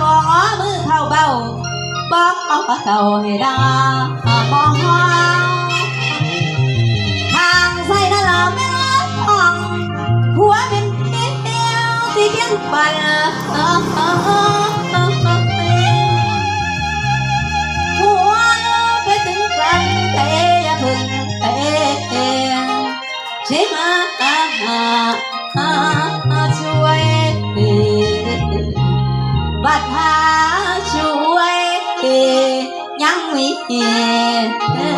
bỏ mưa thao bao bác bỏ cầu hề đa bỏ hàng say đã là mê hoàng húa bên bên đeo thì kiến bài húa bên từng lần tê thường tê chế mà ยั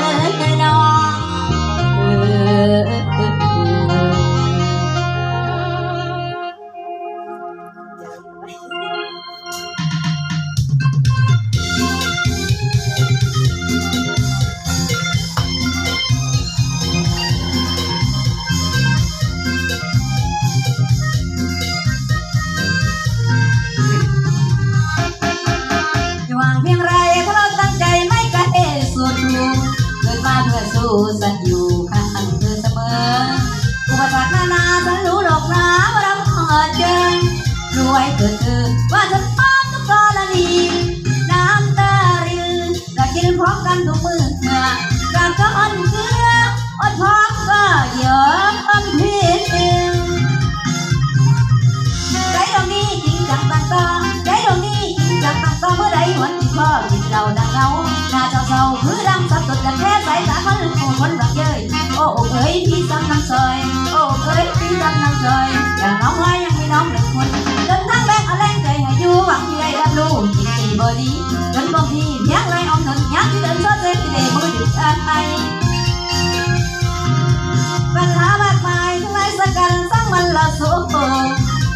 อุปสรรคนานาฉันรู้หรอกนะว่าเราต้องเจอรู้ไว้เกิดเธอว่าฉันพร้อมทุกกรณี เมื่อใดหัวจิตพ่อจิตเราดังเงาหน้าเจ้าเศร้าคือดำสับสนแต่แค่สายตาคนหนึ่งคนรักเย้ยโอ้เอ๋ยพี่ซ้ำน้ำซอยโอ้เอ๋ยพี่ซ้ำน้ำซอยอย่างน้องไว้ยังมีน้องหนึ่งคนเดินทางแบกเอาแรงใจให้อยู่หวังที่ได้รับรู้จิตใจบดีจนบางทีเพียงไรออมเงินยักที่เดินโซเซที่เดมือดึกอะไรปัญหามากมายทั้งหลายสักกันสร้างมันละสู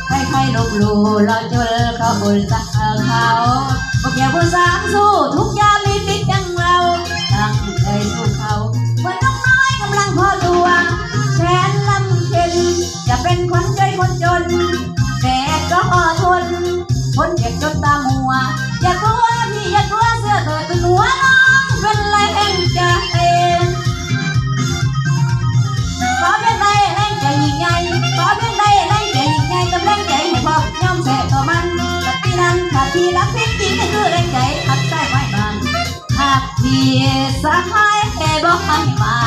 ใครๆลบลู่เราจนเขาบุญสักเขา พวกแกผู้สามสู้ทุกยามมีฟิตดังเราตั้งใจสู้เขาเมือนน้องน้อยกำลังพอตัวแสนลำเค็นจะเป็นคนใจคนจน ที่รักพิจริงก็คือแรงใจหับใจไว้บ้างหากพี่สหายแค่บอกให้มา